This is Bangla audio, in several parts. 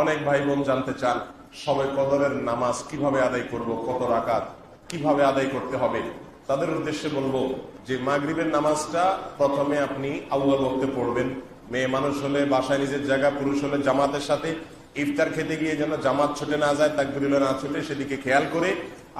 অনেক ভাই বোন জানতে চান, সবে কদরের নামাজ কীভাবে আদায় করব, কত রাকাত, কীভাবে আদায় করতে হবে? তাদের উদ্দেশ্যে বলব যে মাগরীবের নামাজটা প্রথমে আপনি আউ্বাল বক্তে পড়বেন। মেয়ে মানুষ হলে, বাসায় নিজের জায়গা, পুরুষ হলে জামাতের সাথে ইফতার খেতে গিয়ে যেন জামাত ছুটে না যায়, তাকবির না ছুটে, সেদিকে খেয়াল করে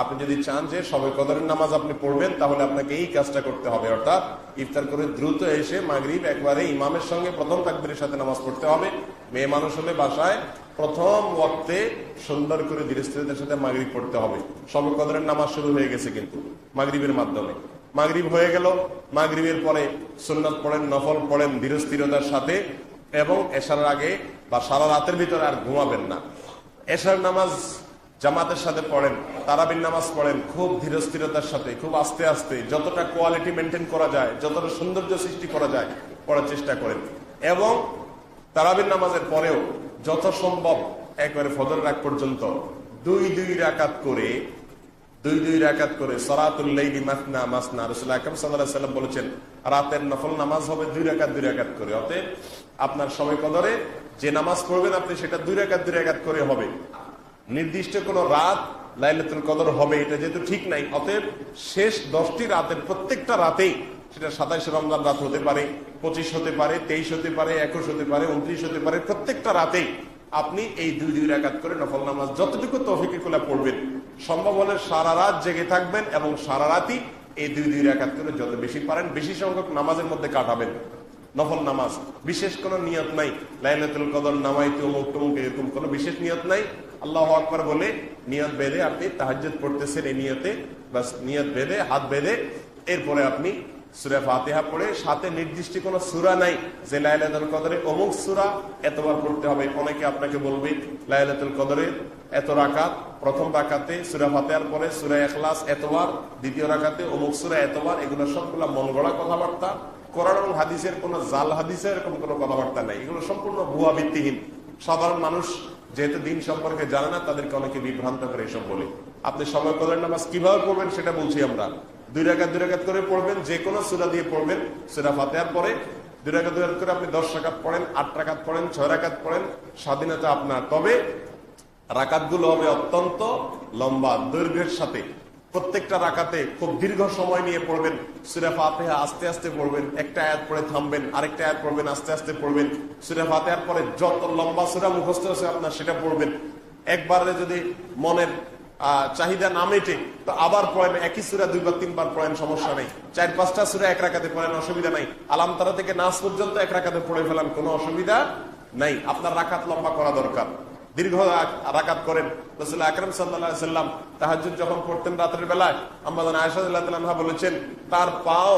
আপনি যদি চান যে সবে কদরের নামাজ আপনি পড়বেন, তাহলে আপনাকে এই কাজটা করতে হবে। অর্থাৎ ইফতার করে দ্রুত এসে মাগরিব একবারে ইমামের সঙ্গে প্রথম তাকবিরের সাথে নামাজ পড়তে হবে। মেয়ে মানুষ হলে বাসায় প্রথম ওয়াক্তে সুন্দর করে ধীরস্থিরতার সাথে মাগরিব পড়তে হবে। সবে কদরের নামাজ শুরু হয়ে গেছে কিন্তু মাগরিবের মাধ্যমে। মাগরিব হয়ে গেল, মাগরিবের পরে সুন্নত পড়েন, নফল পড়েন ধীরস্থিরতার সাথে এবং এশার আগে বা সারা রাতের ভিতরে আর ঘুমাবেন না। এশার নামাজ জামাতের সাথে পড়েন তারাবিন নামাজ পড়েন, খুব ধীরস্থিরতার সাথে, খুব আস্তে আস্তে যতটা কোয়ালিটি মেনটেন করা যায়, যতটা সৌন্দর্য সৃষ্টি করা যায়, পড়ার চেষ্টা করেন। এবং তারাবিন নামাজের পরেও যত সম্ভব একবারে ফজর রাগ পর্যন্ত দুই দুই রাকাত করে, দুই দুই রাকাত করে সরাতুল্লাইলি মাসনা মাসনা রসুল আকরম সাল্লাহ সাল্লাম বলেছেন, রাতের নফল নামাজ হবে দুই রাকাত দুই রাকাত করে। অতএব আপনার সময় কদরে যে নামাজ পড়বেন আপনি সেটা দুই রাকাত দুই রাকাত করে হবে। নির্দিষ্ট কোন রাত লাইলাতুল কদর হবে, এটা যেহেতু ঠিক নাই, অতএব শেষ দশটি রাতের প্রত্যেকটা রাতেই সেটা সাতাইশ রমজান রাত হতে পারে, পঁচিশ হতে পারে, তেইশ হতে পারে, একুশ হতে পারে, উনত্রিশ হতে পারে, প্রত্যেকটা রাতেই আপনি এই দুই দুই রাকাত করে নফল নামাজ যতটুকু তফিকে খোলা পড়বেন, সম্ভব হলে সারা রাত জেগে থাকবেন এবং সারা রাতই এই দুই দুই রাকাত করে যত বেশি পারেন বেশি সংখ্যক নামাজের মধ্যে কাটাবেন। নফল নামাজ, বিশেষ কোনো নিয়ত নাই, লাইলাতুল কদর নামাইতে অমুক টমুক এরকম কোনো বিশেষ নিয়ত নাই আল্লাহ আকবর বলে নিয়ত বেঁধে আপনি তাহাজ্জুদ পড়তেছেন এই নিয়তে, বাস নিয়ত বেঁধে, হাত বেঁধে, এরপরে আপনি সুরা ফাতিহা পড়ে, সাথে নির্দিষ্ট কোন সুরা নাই যে লাইলাতুল কদরে অমুক সুরা এতবার পড়তে হবে। অনেকে আপনাকে বলবে, লাইলাতুল কদরে এত রাকাত, প্রথম রাকাতে সুরা ফাতিহার পরে সুরা এখলাস এতবার, দ্বিতীয় রাকাতে অমুক সুরা এতবার, এগুলো সবগুলা মন গড়া কথাবার্তা। কোরআন এবং হাদিসের কোন জাল হাদিসের এরকম কোন কথাবার্তা নাই। এগুলো সম্পূর্ণ ভুয়া ভিত্তিহীন। সাধারণ মানুষ যেহেতু দিন সম্পর্কে জানে না, তাদেরকে অনেকে বিভ্রান্ত করে এসব বলে। আপনি সময় কদরের নামাজ কীভাবে পড়বেন সেটা বলছি আমরা। দুই রাকাত, দুই রাখাত করে পড়বেন, যে কোনো সুরা দিয়ে পড়বেন। সুরা ফাতেহার পরে দুই রাকাত, দুই রাখাত করে আপনি দশ রাকাত পড়েন, আট রাকাত পড়েন, ছয় রাকাত পড়েন, স্বাধীনতা আপনার। তবে রাকাতগুলো হবে অত্যন্ত লম্বা, দৈর্ঘ্যের সাথে। প্রত্যেকটা রাকাতে খুব দীর্ঘ সময় নিয়ে পড়বেন। সুরা ফাতেহা আস্তে আস্তে পড়বেন, একটা আয়াত পড়ে থামবেন, আরেকটা আয়াত পড়বেন, আস্তে আস্তে পড়বেন। সুরা ফাতেহার পরে যত লম্বা সুরা মুখস্থ আছে আপনার সেটা পড়বেন। একবারে যদি মনের চাহিদা না মেটে, তো আবার পড়েন, একই সুরা দুইবার, তিনবার পড়েন, সমস্যা নেই। চার, পাঁচটা সুরা এক রাখাতে পড়েন, অসুবিধা নাই। আলাম তারা থেকে নাচ পর্যন্ত এক রাখাতে পড়ে ফেলান, কোনো অসুবিধা নাই। আপনার রাখাত লম্বা করা দরকার। দীর্ঘ রাকাত করেন। রসুল আকরম সাল্লাম তাহাজুদ যখন পড়তেন রাতের বেলায় আমাদের আয়সাদুল্লাহ বলেছেন, তার পাও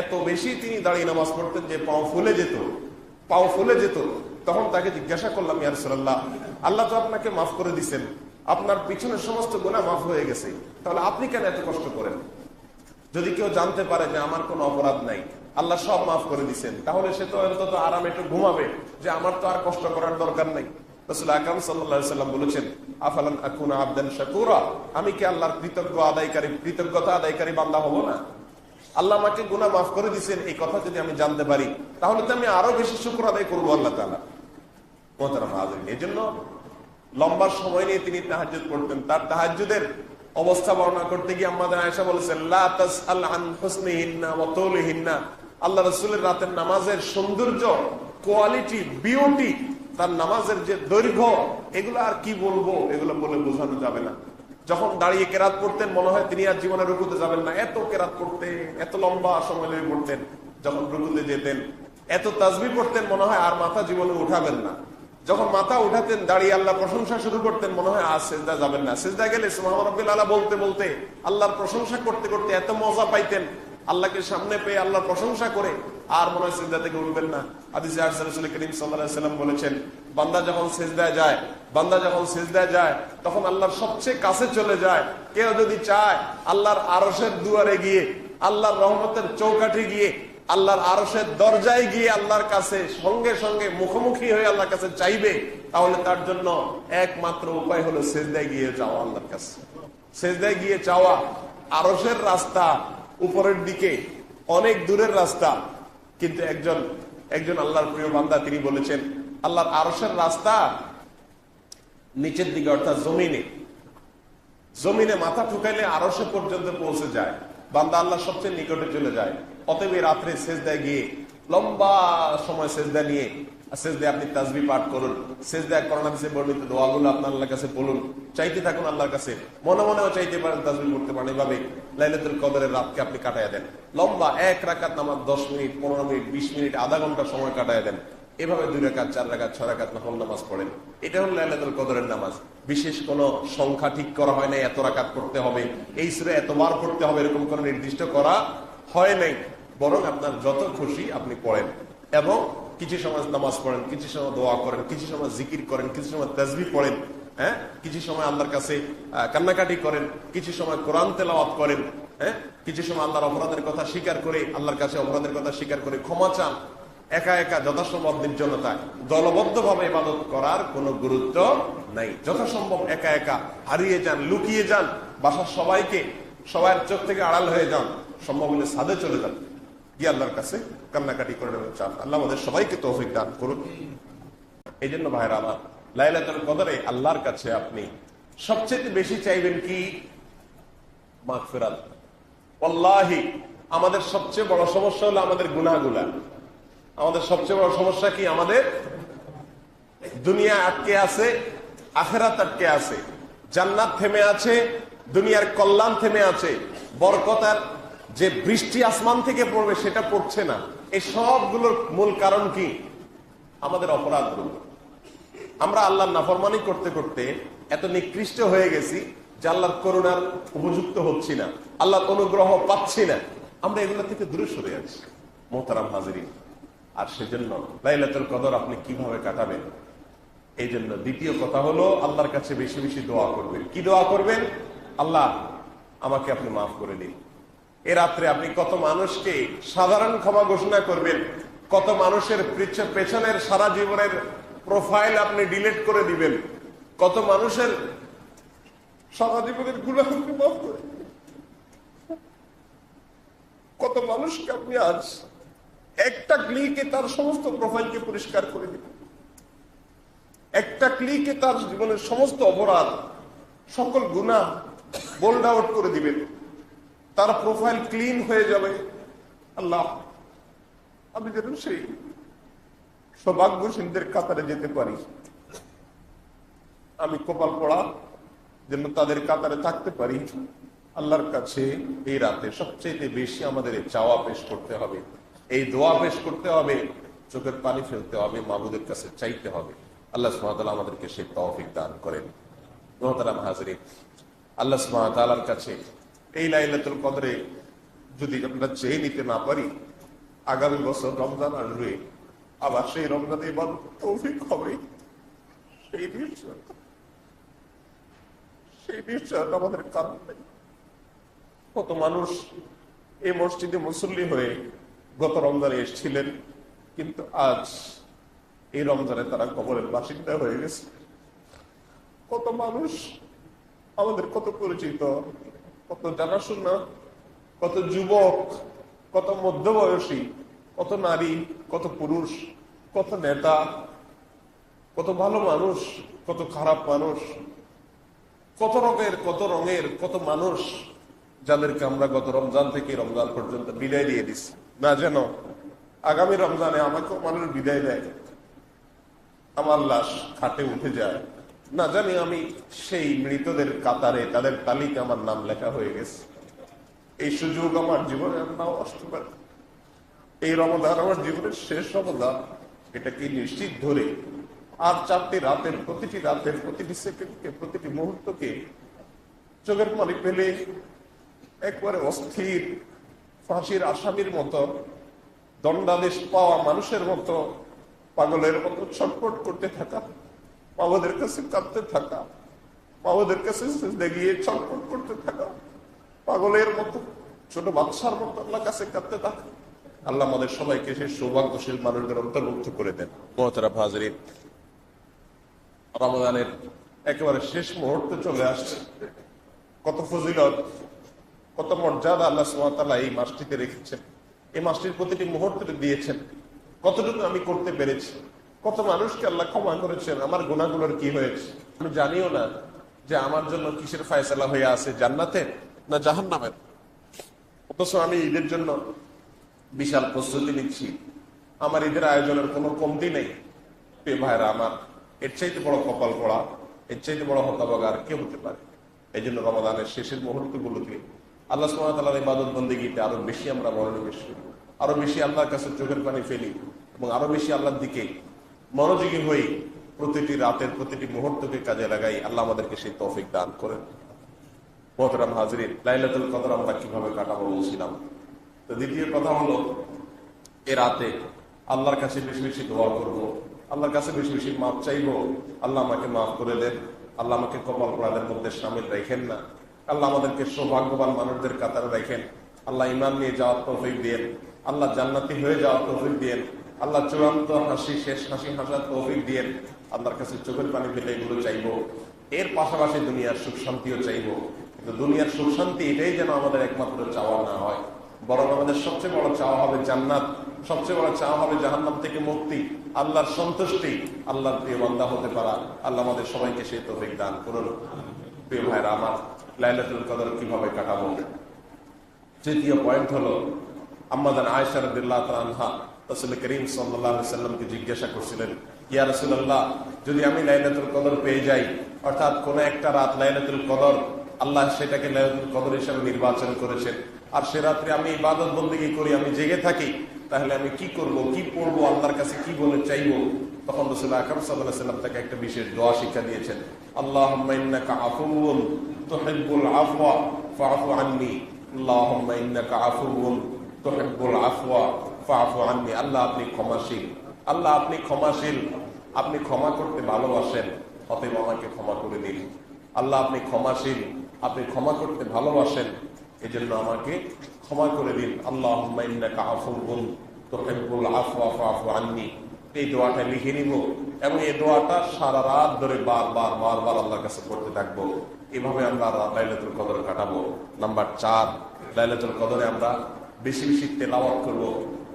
এত বেশি তিনি দাঁড়িয়ে নামাজ পড়তেন যে পাও ফুলে যেত। পাও ফুলে যেত। তখন তাকে জিজ্ঞাসা করলাম ইয়ারসুল্লাহ আল্লাহ তো আপনাকে মাফ করে দিচ্ছেন আপনার পিছনের সমস্ত গুণা মাফ হয়ে গেছে। তাহলে আপনি কেন এত কষ্ট করেন? যদি কেউ জানতে পারে যে আমার কোনো অপরাধ নাই, আল্লাহ সব মাফ করে দিচ্ছেন তাহলে সে তো অন্তত আরাম একটু ঘুমাবে যে আমার তো আর কষ্ট করার দরকার নাই। মাফ করে দিচ্ছেন এই কথা যদি আমি জানতে পারি, তাহলে তো আমি আরও বেশি শুক্র আদায় করব আল্লাহ লম্বা সময় নিয়ে তিনি তাহাজুদ পড়তেন। তার তাহাজুদের অবস্থা বর্ণনা করতে গিয়ে আমাদের আয়সা বলেছেন আল্লাহ রাসূলের রাতের নামাজের সৌন্দর্য, কোয়ালিটি, বিউটি তার নামাজের যে দৈর্ঘ্য, এগুলো আর কি বলব, এগুলো বলে বোঝানো যাবে না। যখন দাঁড়িয়ে কেরাত পড়তেন, মনে হয় তিনি আর জীবনে রুকুতে যাবেন না। এত কেরাত পড়তেন, এত লম্বা সময় লেগে পড়তেন যখন রুকুতে যেতেন। এত তাজবি পড়তেন, মনে হয় আর মাথা জীবনে উঠাবেন না। যখন মাথা উঠাতেন, দাঁড়িয়ে আল্লাহ প্রশংসা শুরু করতেন, মনে হয় আর সেজদা যাবেন না। সেজদা গেলে সুমাহরবিল আল্লাহ বলতে বলতে আল্লাহর প্রশংসা করতে করতে এত মজা পাইতেন আল্লাহকে সামনে পেয়ে আল্লাহর প্রশংসা করে আর মনে হয় সেজদা থেকে উঠবেন না। আদিসে আরসাল করিম সাল্লাম বলেছেন, বান্দা যখন সেজদায় যায়, বান্দা যখন সেজদায় যায়, তখন আল্লাহর সবচেয়ে কাছে চলে যায়। কেউ যদি চায় আল্লাহর আরসের দুয়ারে গিয়ে, আল্লাহর রহমতের চৌকাঠে গিয়ে, আল্লাহর আরসের দরজায় গিয়ে আল্লাহর কাছে সঙ্গে সঙ্গে মুখোমুখি হয়ে আল্লাহর কাছে চাইবে, তাহলে তার জন্য একমাত্র উপায় হলো সেজদায় গিয়ে যাওয়া আল্লাহর কাছে। সেজদায় গিয়ে চাওয়া আরসের রাস্তা উপরের দিকে অনেক দূরের রাস্তা, কিন্তু একজন একজন আল্লাহর প্রিয় বান্দা তিনি বলেছেন, আল্লাহর আরসের রাস্তা নিচের দিকে, অর্থাৎ জমিনে। জমিনে মাথা ঠুকাইলে আরও সে পর্যন্ত পৌঁছে যায়। বান্দা আল্লাহ সবচেয়ে নিকটে চলে যায়। অতএব রাত্রে শেষদায় গিয়ে লম্বা সময় শেষদা নিয়ে শেষদায় আপনি তাজবি পাঠ করুন। করোনা বিষয়ে আপনার কাছে বলুন। চাইতে থাকুন কাছে। মনে মনেও চাইতে করতে পারেন। এভাবে আপনি কাটাইয়া দেন। লম্বা এক রাকাত নামাজ, দশ মিনিট, পনেরো মিনিট, বিশ মিনিট, আধা ঘণ্টা সময় দেন। এভাবে দুই রাকাত, চার রাকাত, ছয় রাকাত নামাজ পড়েন। এটা হলো লাইলাতুল কদরের নামাজ। বিশেষ কোন সংখ্যা ঠিক করা হয় না এত রাকাত করতে হবে। এই সুরে এতবার পড়তে হবে, এরকম কোন নির্দিষ্ট করা হয় নাই। বরং আপনার যত খুশি আপনি পড়েন। এবং কিছু সময় নামাজ পড়েন, কিছু সময় দোয়া করেন, কিছু সময় জিকির করেন, কিছু সময় তাজবি পড়েন হ্যাঁ? কিছু সময় আল্লাহর কাছে কান্নাকাটি করেন, কিছু সময় কোরআন তেলাওয়াত করেন হ্যাঁ? কিছু সময় আল্লাহর অপরাধের কথা স্বীকার করে, আল্লাহর কাছে অপরাধের কথা স্বীকার করে ক্ষমা চান। একা একা যথাসম্ভব নির্জনতায় দলবদ্ধ ভাবে ইবাদত করার কোনো গুরুত্ব নাই। যথাসম্ভব একা একা হারিয়ে যান, লুকিয়ে যান, বাসার সবাইকে সবার চোখ থেকে আড়াল হয়ে যান, সম্ভব হলে সাদে চলে যান। গিয়ে আল্লাহর কাছে কান্নাকাটি করে নেবেন চান আল্লাহ আমাদের সবাইকে তৌফিক দান করুন। এই জন্য ভাইরা আমার, লাইলাতুল কদরে আল্লাহর কাছে আপনি সবচেয়ে বেশি চাইবেন কি? মাগফিরাত। ওয়াল্লাহি, আমাদের সবচেয়ে বড় সমস্যা হলো আমাদের গুনাহগুলা। আমাদের সবচেয়ে বড় সমস্যা কি? আমাদের দুনিয়া আটকে আছে, আখেরাত আটকে আছে, জান্নাত থেমে আছে, দুনিয়ার কল্যাণ থেমে আছে বরকতার যে বৃষ্টি আসমান থেকে পড়বে, সেটা পড়ছে না। এই সবগুলোর মূল কারণ কি? আমাদের অপরাধগুলো আমরা আল্লাহর নাফরমানি করতে করতে এত নিকৃষ্ট হয়ে গেছি যে আল্লাহর করুণার উপযুক্ত হচ্ছি না। আল্লাহর অনুগ্রহ পাচ্ছি না। আমরা এগুলো থেকে দূরে সরে আছি, মোহতারাম হাজিরিন। আর সেজন্য লাইলাতুল কদর আপনি কীভাবে কাটাবেন? এই জন্য দ্বিতীয় কথা হলো, আল্লাহর কাছে বেশি বেশি দোয়া করবেন। কি দোয়া করবেন? আল্লাহ, আমাকে আপনি মাফ করে দিন। এ রাত্রে আপনি কত মানুষকে সাধারণ ক্ষমা ঘোষণা করবেন, কত মানুষের পেছনের সারা জীবনের প্রোফাইল আপনি ডিলিট করে দিবেন, কত মানুষের সারা জীবনের কত মানুষকে আপনি আজ একটা ক্লিকে তার সমস্ত প্রোফাইলকে পরিষ্কার করে দিবেন। একটা ক্লিকে তার জীবনের সমস্ত অপরাধ, সকল গুণা বোল্ড আউট করে দিবেন। তার প্রোফাইল ক্লিন হয়ে যাবে। আল্লাহ, আমি যেন সেই সৌভাগ্যশীলদের কাতারে যেতে পারি। আমি কপাল পড়া যেন তাদের কাতারে থাকতে পারি। আল্লাহর কাছে এই রাতে সবচেয়ে বেশি আমাদের চাওয়া পেশ করতে হবে। এই দোয়া পেশ করতে হবে। চোখের পানি ফেলতে হবে। মাবুদের কাছে চাইতে হবে। আল্লাহ সুমাতাল আমাদেরকে সেই তৌফিক দান করেন। আল্লাহ সুমাতালার কাছে এই লাইলাতুল কদরে যদি আমরা চেয়ে নিতে না পারি, আগামী বছর রমজান আসবে, আবার সেই রমজান এবার তৌফিক হবে। সেই সেই আমাদের কারণ নেই। কত মানুষ এই মসজিদে মুসল্লি হয়ে গত রমজানে এসেছিলেন, কিন্তু আজ এই রমজানে তারা কবরের বাসিন্দা হয়ে গেছে। কত মানুষ আমাদের কত পরিচিত কত জানাশোনা কত যুবক, কত মধ্যবয়সী, কত নারী, কত পুরুষ, কত নেতা, কত ভালো মানুষ, কত খারাপ মানুষ, কত রঙের কত রঙের, কত মানুষ যাদেরকে আমরা গত রমজান থেকে রমজান পর্যন্ত বিদায় দিয়ে দিচ্ছি না যেন আগামী রমজানে আমাকেও মানুষ বিদায় দেয়। আমার লাশ খাটে উঠে যায়। না, জানি আমি সেই মৃতদের কাতারে, তাদের তালিকা আমার নাম লেখা হয়ে গেছে। এই সুযোগ আমার জীবনে নাও আসতে পারে। এই রমদান আমার জীবনের শেষ রমদান এটাকে নিশ্চিত ধরে আর চারটি রাতের, প্রতিটি রাতের, প্রতিটি সেকেন্ডকে, প্রতিটি মুহূর্তকে চোখের পানি পেলে একবারে অস্থির, ফাঁসির আসামির মতো, দণ্ডাদেশ পাওয়া মানুষের মতো, পাগলের মতো ছটফট করতে থাকা। বাবাদের কাছে কাঁদতে থাকা বাবাদের কাছে গিয়ে ছটফট করতে থাকা, পাগলের মতো, ছোট বাচ্চার মতো আল্লাহ কাছে কাঁদতে থাকা। আল্লাহ আমাদের সবাইকে সেই সৌভাগ্যশীল মানুষদের অন্তর্ভুক্ত করে দেন। মহতারা হাজরিন রমজানের একেবারে শেষ মুহূর্তে চলে আসছে। কত ফজিলত, কত মর্যাদা আল্লাহ সুমাতাল্লাহ এই মাসটিতে রেখেছেন। এই মাসটির প্রতিটি মুহূর্তে দিয়েছেন। কতটুকু আমি করতে পেরেছি কত মানুষকে আল্লাহ ক্ষমা করেছেন, আমার গুণাগুলোর কি হয়েছে? আমি জানিও না যে আমার জন্য কিসের ফায়সালা হয়ে আছে, জান্নাতে না জাহান নামের অথচ আমি ঈদের জন্য বিশাল প্রস্তুতি নিচ্ছি। আমার ঈদের আয়োজনের কোনো কমতি নেই। পে ভাইরা আমার এর চাইতে বড় কপাল পড়া, এর চাইতে বড় হতাবাগ আর কে হতে পারে। এই জন্য রমাদানের শেষের মুহূর্তগুলোতে আল্লাহ সুমাতালার ইবাদত বন্দীগীতে আরও বেশি আমরা মনোনিবেশ করি। আরও বেশি আল্লাহর কাছে চোখের পানি ফেলি এবং আরও বেশি আল্লাহর দিকে মনোযোগী হই প্রতিটি রাতের প্রতিটি মুহূর্তকে কাজে লাগাই আল্লাহ আমাদেরকে সেই তৌফিক দান করেন। মোহতরাম হাজরিন, লাইলাতুল কদর আমরা কীভাবে কাটাবো বলছিলাম। তো দ্বিতীয় কথা হলো, এ রাতে আল্লাহর কাছে বেশি বেশি দোয়া করব, আল্লাহর কাছে বেশি বেশি মাপ চাইব। আল্লাহ আমাকে মাফ করে দেন, আল্লাহ আমাকে কপাল পড়াদের মধ্যে সামিল রাখেন না। আল্লাহ আমাদেরকে সৌভাগ্যবান মানুষদের কাতারে রাখেন। আল্লাহ ইমান নিয়ে যাওয়ার তৌফিক দিয়েন আল্লাহ জান্নাতি হয়ে যাওয়ার তৌফিক দিয়েন আল্লাহ চূড়ান্ত হাসি, শেষ হাসি, হাসার তৌফিক দিয়েন আল্লাহর কাছে চোখের পানি ফেলে এগুলো চাইব। এর পাশাপাশি দুনিয়ার সুখ শান্তিও চাইব। কিন্তু দুনিয়ার সুখ শান্তি এটাই যেন আমাদের একমাত্র চাওয়া না হয়। বরং আমাদের সবচেয়ে বড় চাওয়া হবে জান্নাত, সবচেয়ে বড় চাওয়া হবে জাহান্নাম থেকে মুক্তি, আল্লাহর সন্তুষ্টি, আল্লাহর প্রিয় বান্দা হতে পারা। আল্লাহ আমাদের সবাইকে সেই তৌফিক দান করুন। প্রিয় ভাইরা, আমার লাইলাতুল কদর কীভাবে কাটাবো? তৃতীয় পয়েন্ট হলো, আম্মাদান আয়েশা রাদিয়াল্লাহু তাআলা আনহা রাসূল করিম আলাইহি সাল্লামকে জিজ্ঞাসা করছিলেন, ইয়া রাসূলুল্লাহ, যদি আমি লাইলাতুল কদর পেয়ে যাই, অর্থাৎ কোন একটা রাত লাইলাতুল কদর আল্লাহ সেটাকে লাইলাতুল কদর হিসেবে নির্বাচন করেছেন, আর সে রাত্রে আমি ইবাদত বন্দেগী করি, আমি জেগে থাকি, তাহলে আমি কি করব, কি পড়ব, আল্লাহর কাছে কি বলে চাইব? তখন রসুল আকরম সাল্লাহ সাল্লাম তাকে একটা বিশেষ দোয়া শিক্ষা দিয়েছেন আল্লাহ ইন্নাকা আফুউন তুহিব্বুল আফওয়া, ফাআফু আন্নি, আল্লাহুম্মা ইন্নাকা আফুউন তুহিব্বুল আফওয়া। ফাআফু আন্নি আল্লাহ আপনি ক্ষমাশীল। আল্লাহ আপনি ক্ষমাশীল, আপনি ক্ষমা করতে ভালোবাসেন, অতএব আমাকে ক্ষমা করে দিন। আল্লাহ আপনি ক্ষমাশীল, আপনি ক্ষমা করতে ভালোবাসেন এই জন্য আমাকে ক্ষমা করে দিন। আল্লাহ আননি। এই দোয়াটা লিখে নিব এবং এই দোয়াটা সারা রাত ধরে বারবার বারবার আল্লাহর কাছে করতে থাকব। এভাবে আমরা লাইলাতুল কদর কাটাবো। নাম্বার চার, লাইলাতুল কদরে আমরা বেশি বেশি তেলাওয়াত করব।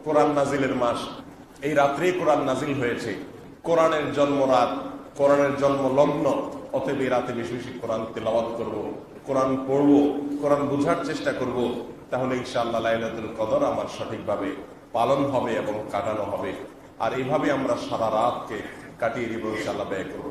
কোরআন নাজিলের মাস। এই রাত্রেই কোরআন নাজিল হয়েছে। কোরআনের জন্ম রাত, কোরআনের জন্ম লগ্ন, অতএব এই রাতে বেশি বেশি কোরআন তেলাওয়াত করব, কোরআন পড়ব, কোরআন বোঝার চেষ্টা করব। তাহলে ইনশাআল্লাহ লাইলাতুল কদর আমার সঠিকভাবে পালন হবে এবং কাটানো হবে। আর এইভাবে আমরা সারা রাতকে কাটিয়ে দিব ইনশাআল্লাহ ব্যয় করব।